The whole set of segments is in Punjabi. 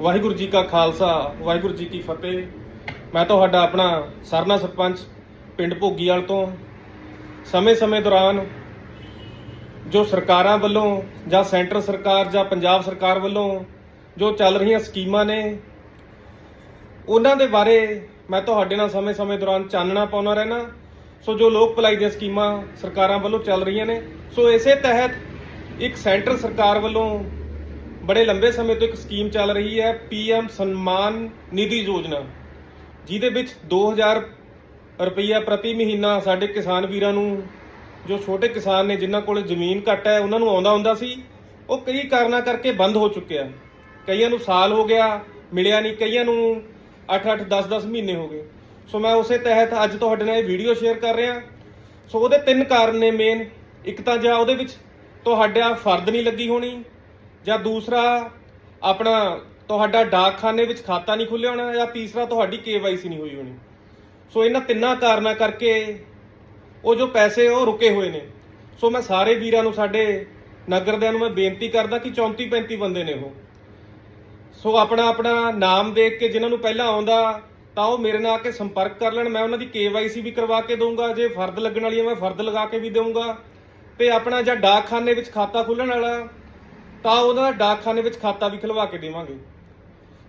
ਵਾਹਿਗੁਰੂ ਜੀ ਕਾ ਖਾਲਸਾ, ਵਾਹਿਗੁਰੂ ਜੀ ਕੀ ਫਤਿਹ। ਮੈਂ ਤੁਹਾਡਾ ਆਪਣਾ ਸਰਨਾ ਸਰਪੰਚ ਪਿੰਡ ਭੋਗੀਵਾਲ ਤੋਂ। ਸਮੇਂ-ਸਮੇਂ ਦੌਰਾਨ ਜੋ ਸਰਕਾਰਾਂ ਵੱਲੋਂ ਜਾਂ ਸੈਂਟਰ ਸਰਕਾਰ ਜਾਂ ਪੰਜਾਬ ਸਰਕਾਰ ਵੱਲੋਂ ਜੋ ਚੱਲ ਰਹੀਆਂ ਸਕੀਮਾਂ ਨੇ, ਉਹਨਾਂ ਦੇ ਬਾਰੇ ਮੈਂ ਤੁਹਾਡੇ ਨਾਲ ਸਮੇਂ-ਸਮੇਂ ਦੌਰਾਨ ਚਾਨਣਾ ਪਾਉਣਾ ਰਹਿਣਾ ਸੋ ਜੋ ਲੋਕ ਭਲਾਈ ਦੀਆਂ ਸਕੀਮਾਂ ਸਰਕਾਰਾਂ ਵੱਲੋਂ ਚੱਲ ਰਹੀਆਂ ਨੇ, ਸੋ ਇਸੇ ਤਹਿਤ ਇੱਕ ਸੈਂਟਰ ਸਰਕਾਰ ਵੱਲੋਂ ਬੜੇ ਲੰਬੇ ਸਮੇਂ ਤੋਂ ਇੱਕ ਸਕੀਮ ਚੱਲ ਰਹੀ ਹੈ ਪੀਐਮ ਸਨਮਾਨ ਨਿਧੀ ਯੋਜਨਾ। ਜਿਹਦੇ ਵਿੱਚ 2000 ਰੁਪਈਆ ਪ੍ਰਤੀ ਮਹੀਨਾ ਸਾਡੇ ਕਿਸਾਨ ਵੀਰਾਂ ਨੂੰ, ਜੋ ਛੋਟੇ ਕਿਸਾਨ ਨੇ, ਜਿਨ੍ਹਾਂ ਕੋਲ ਜ਼ਮੀਨ ਘੱਟ ਹੈ, ਉਹਨਾਂ ਨੂੰ ਆਉਂਦਾ ਹੁੰਦਾ ਸੀ। ਉਹ ਕਈ ਕਾਰਨਾਂ ਕਰਕੇ ਬੰਦ ਹੋ ਚੁੱਕਿਆ। ਕਈਆਂ ਨੂੰ ਸਾਲ ਹੋ ਗਿਆ, ਮਿਲਿਆ ਨਹੀਂ, ਕਈਆਂ ਨੂੰ 8-8 10-10 ਮਹੀਨੇ ਹੋ ਗਏ। ਸੋ ਮੈਂ ਉਸੇ ਤਹਿਤ ਅੱਜ ਤੁਹਾਡੇ ਨਾਲ ਇਹ ਵੀਡੀਓ ਸ਼ੇਅਰ ਕਰ ਰਿਹਾ। ਸੋ ਉਹਦੇ ਤਿੰਨ ਕਾਰਨ ਨੇ ਮੇਨ ਇੱਕ ਤਾਂ ਜਾਂ ਉਹਦੇ ਵਿੱਚ ਤੁਹਾਡਾ ਫਰਦ ਨਹੀਂ ਲੱਗੀ ਹੋਣੀ ਜਾਂ ਦੂਸਰਾ ਆਪਣਾ ਤੁਹਾਡਾ ਡਾਕਖਾਨੇ ਵਿੱਚ ਖਾਤਾ ਨਹੀਂ ਖੁੱਲਿਆ ਹੋਣਾ ਜਾਂ ਤੀਸਰਾ ਤੁਹਾਡੀ ਕੇਵਾਈਸੀ ਨਹੀਂ ਹੋਈ ਹੋਣੀ। ਸੋ ਇਹਨਾਂ ਤਿੰਨਾਂ ਕਾਰਨਾਂ ਕਰਕੇ ਉਹ ਜੋ ਪੈਸੇ ਉਹ ਰੁਕੇ ਹੋਏ ਨੇ। ਸੋ ਮੈਂ ਸਾਰੇ ਵੀਰਾਂ ਨੂੰ, ਸਾਡੇ ਨਗਰਦਿਆਂ ਨੂੰ ਮੈਂ ਬੇਨਤੀ ਕਰਦਾ ਕਿ 34 35 ਬੰਦੇ ਨੇ ਉਹ। ਸੋ ਆਪਣਾ ਆਪਣਾ ਨਾਮ ਦੇਖ ਕੇ ਜਿਨ੍ਹਾਂ ਨੂੰ ਪਹਿਲਾਂ ਆਉਂਦਾ ਤਾਂ ਉਹ ਮੇਰੇ ਨਾਲ ਆ ਕੇ ਸੰਪਰਕ ਕਰ ਲੈਣ। ਮੈਂ ਉਹਨਾਂ ਦੀ ਕੇਵਾਈਸੀ ਵੀ ਕਰਵਾ ਕੇ ਦਊਂਗਾ। ਜੇ ਫਰਦ ਲੱਗਣ ਵਾਲੀ ਹੈ ਮੈਂ ਫਰਦ ਲਗਾ ਕੇ ਵੀ ਦਊਂਗਾ। ਤੇ ਆਪਣਾ ਜਾਂ ਡਾਕਖਾਨੇ ਵਿੱਚ ਖਾਤਾ ਖੁੱਲਣ ਵਾਲਾ ਤਾਂ ਉਹਦਾ ਡਾਕਖਾਨੇ ਵਿੱਚ ਖਾਤਾ ਵੀ ਖੁਲਵਾ ਕੇ ਦੇਵਾਂਗੇ।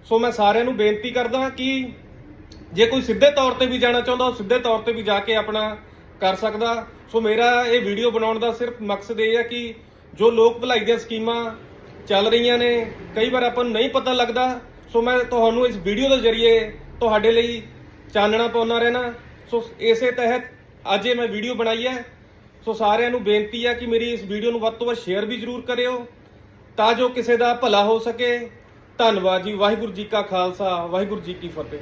ਸੋ ਮੈਂ ਸਾਰਿਆਂ ਨੂੰ ਬੇਨਤੀ ਕਰਦਾ ਕਿ ਜੇ ਕੋਈ ਸਿੱਧੇ ਤੌਰ ਤੇ ਵੀ ਜਾਣਾ ਚਾਹੁੰਦਾ, ਉਹ ਸਿੱਧੇ ਤੌਰ ਤੇ ਵੀ ਜਾ ਕੇ ਆਪਣਾ ਕਰ ਸਕਦਾ। ਸੋ ਮੇਰਾ ਇਹ ਵੀਡੀਓ ਬਣਾਉਣ ਦਾ ਸਿਰਫ ਮਕਸਦ ਇਹ ਹੈ ਕਿ ਜੋ ਲੋਕ ਭਲਾਈ ਦੀਆਂ ਸਕੀਮਾਂ ਚੱਲ ਰਹੀਆਂ ਨੇ, ਕਈ ਵਾਰ ਆਪਾਂ ਨੂੰ ਨਹੀਂ ਪਤਾ ਲੱਗਦਾ। ਸੋ ਮੈਂ ਤੁਹਾਨੂੰ ਇਸ ਵੀਡੀਓ ਦੇ ਜ਼ਰੀਏ ਤੁਹਾਡੇ ਲਈ ਚਾਨਣਾ ਪਾਉਣਾ ਰਹਿਣਾ। ਸੋ ਇਸੇ ਤਹਿਤ ਅੱਜ ਇਹ ਮੈਂ ਵੀਡੀਓ ਬਣਾਈ ਹੈ। ਸੋ ਸਾਰਿਆਂ ਨੂੰ ਬੇਨਤੀ ਹੈ ਕਿ ਮੇਰੀ ਇਸ ਵੀਡੀਓ ਨੂੰ ਵੱਧ ਤੋਂ ਵੱਧ ਸ਼ੇਅਰ ਵੀ ਜ਼ਰੂਰ ਕਰਿਓ। ਤਾਂ ਜੋ ਕਿਸੇ ਦਾ ਭਲਾ ਹੋ ਸਕੇ। ਧੰਨਵਾਦ ਜੀ। ਵਾਹਿਗੁਰੂ ਜੀ ਕਾ ਖਾਲਸਾ, ਵਾਹਿਗੁਰੂ ਜੀ ਕੀ ਫਤਿਹ।